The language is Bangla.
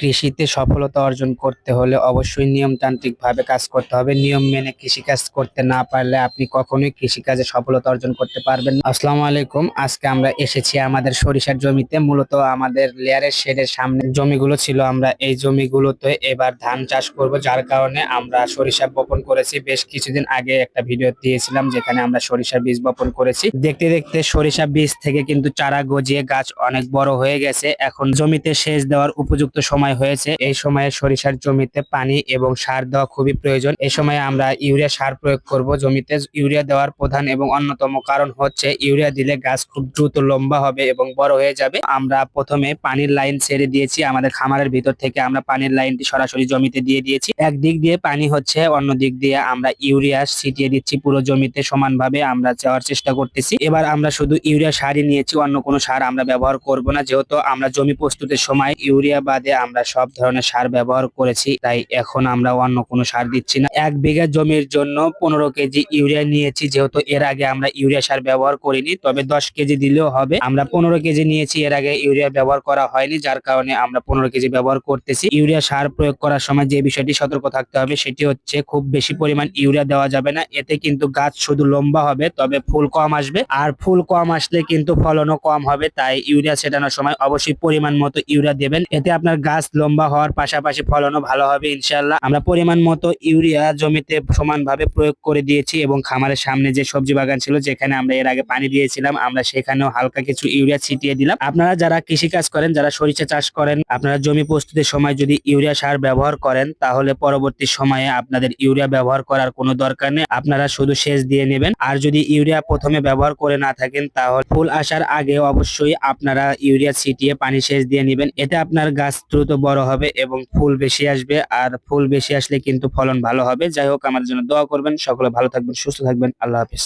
কৃষিতে সফলতা অর্জন করতে হলে অবশ্যই নিয়মতান্ত্রিক ভাবে কাজ করতে হবে। নিয়ম মেনে কৃষিকাজ করতে না পারলে আপনি কখনোই কৃষিকাজে সফলতা অর্জন করতে পারবেন। আসসালামু আলাইকুম। আজকে আমরা এসেছি আমাদের সরিষার জমিতে। মূলত আমাদের লেয়ারের শেডের সামনে জমিগুলো ছিল। আমরা এই জমিগুলোতে এবার ধান চাষ করব, যার কারণে আমরা সরিষা বপন করেছি। বেশ কিছুদিন আগে একটা ভিডিও দিয়েছিলাম, যেখানে আমরা সরিষার বীজ বপন করেছি। দেখতে দেখতে সরিষা বীজ থেকে কিন্তু চারা গজিয়ে গাছ অনেক বড় হয়ে গেছে। এখন জমিতে সেচ দেওয়ার উপযুক্ত সময় হয়েছে। এই সময়ে সরিষার জমিতে পানি এবং সার দেওয়া খুবই প্রয়োজন। এই সময়ে আমরা ইউরিয়া সার প্রয়োগ করব। জমিতে ইউরিয়া দেওয়ার প্রধান এবং অন্যতম কারণ হচ্ছে ইউরিয়া দিলে গাছ খুব দ্রুত লম্বা হবে এবং বড় হয়ে যাবে। আমরা প্রথমে পানির লাইন ছেড়ে দিয়েছি। আমাদের খামারের ভিতর থেকে আমরা পানির লাইনটি সরাসরি জমিতে দিয়ে দিয়েছি। এক দিক দিয়ে পানি হচ্ছে অন্য দিক দিয়ে আমরা ইউরিয়া ছিটিয়ে দিচ্ছি পুরো জমিতে সমানভাবে। আমরা যাওয়ার চেষ্টা করতেছি। এবার আমরা শুধু ইউরিয়া সারই নিয়েছি, অন্য কোনো সার আমরা ব্যবহার করব না। যেহেতু আমরা জমি প্রস্তুতের সময় ইউরিয়া বাদে আমরা সব ধরনের সার ব্যবহার করেছি, তাই এখন আমরা অন্য কোনো সার দিচ্ছি না। এক বিঘা জমির জন্য পনেরো কেজি ইউরিয়া নিয়েছি, যেহেতু এর আগে আমরা ইউরিয়া সার ব্যবহার করিনি, তবে দশ কেজি দিলেও হবে। আমরা পনেরো কেজি নিয়েছি, এর আগে ইউরিয়া ব্যবহার করা হয়নি, যার কারণে আমরা পনেরো কেজি ব্যবহার করতেছি। ইউরিয়া সার প্রয়োগ করার সময় যে বিষয়টি সতর্ক থাকতে হবে, সেটি হচ্ছে খুব বেশি পরিমাণ ইউরিয়া দেওয়া যাবে না। এতে কিন্তু গাছ শুধু লম্বা হবে, তবে ফুল কম আসবে, আর ফুল কম আসলে কিন্তু ফলনও কম হবে, তাই ইউরিয়া ছেটানোর সময় অবশ্যই পরিমাণ মতো ইউরিয়া দেবেন। এতে আপনার গাছ লম্বা হওয়ার পাশাপাশি ফলনও ভালো হবে ইনশাল্লাহ আমরা পরিমাণ মতো ইউরিয়া জমিতে সমানভাবে প্রয়োগ করে দিয়েছি এবং খামারের সামনে যে সবজি বাগান ছিল, যেখানে আমরা এর আগে পানি দিয়েছিলাম, আমরা সেখানেও হালকা কিছু ইউরিয়া ছিটিয়ে দিলাম। আপনারা যারা কৃষি কাজ করেন, যারা সরিষা চাষ করেন, আপনারা জমি প্রস্তুতির সময় যদি ইউরিয়া সার ব্যবহার করেন, তাহলে পরবর্তী সময়ে আপনাদের ইউরিয়া ব্যবহার করার কোনো দরকার নেই। আপনারা শুধু সেচ দিয়ে নেবেন। আর যদি ইউরিয়া প্রথমে ব্যবহার করে না থাকেন, তাহলে ফুল আসার আগে অবশ্যই আপনারা ইউরিয়া ছিটিয়ে পানি সেচ দিয়ে নেবেন। এতে আপনার গাছ দ্রুত বড় হবে এবং ফুল বেশি আসবে। আর ফুল বেশি আসলে কিন্তু ফলন ভালো হবে। যাই হোক আমার জন্য দোয়া করবেন। সকলে ভালো থাকবেন, সুস্থ থাকবেন। আল্লাহ হাফিজ।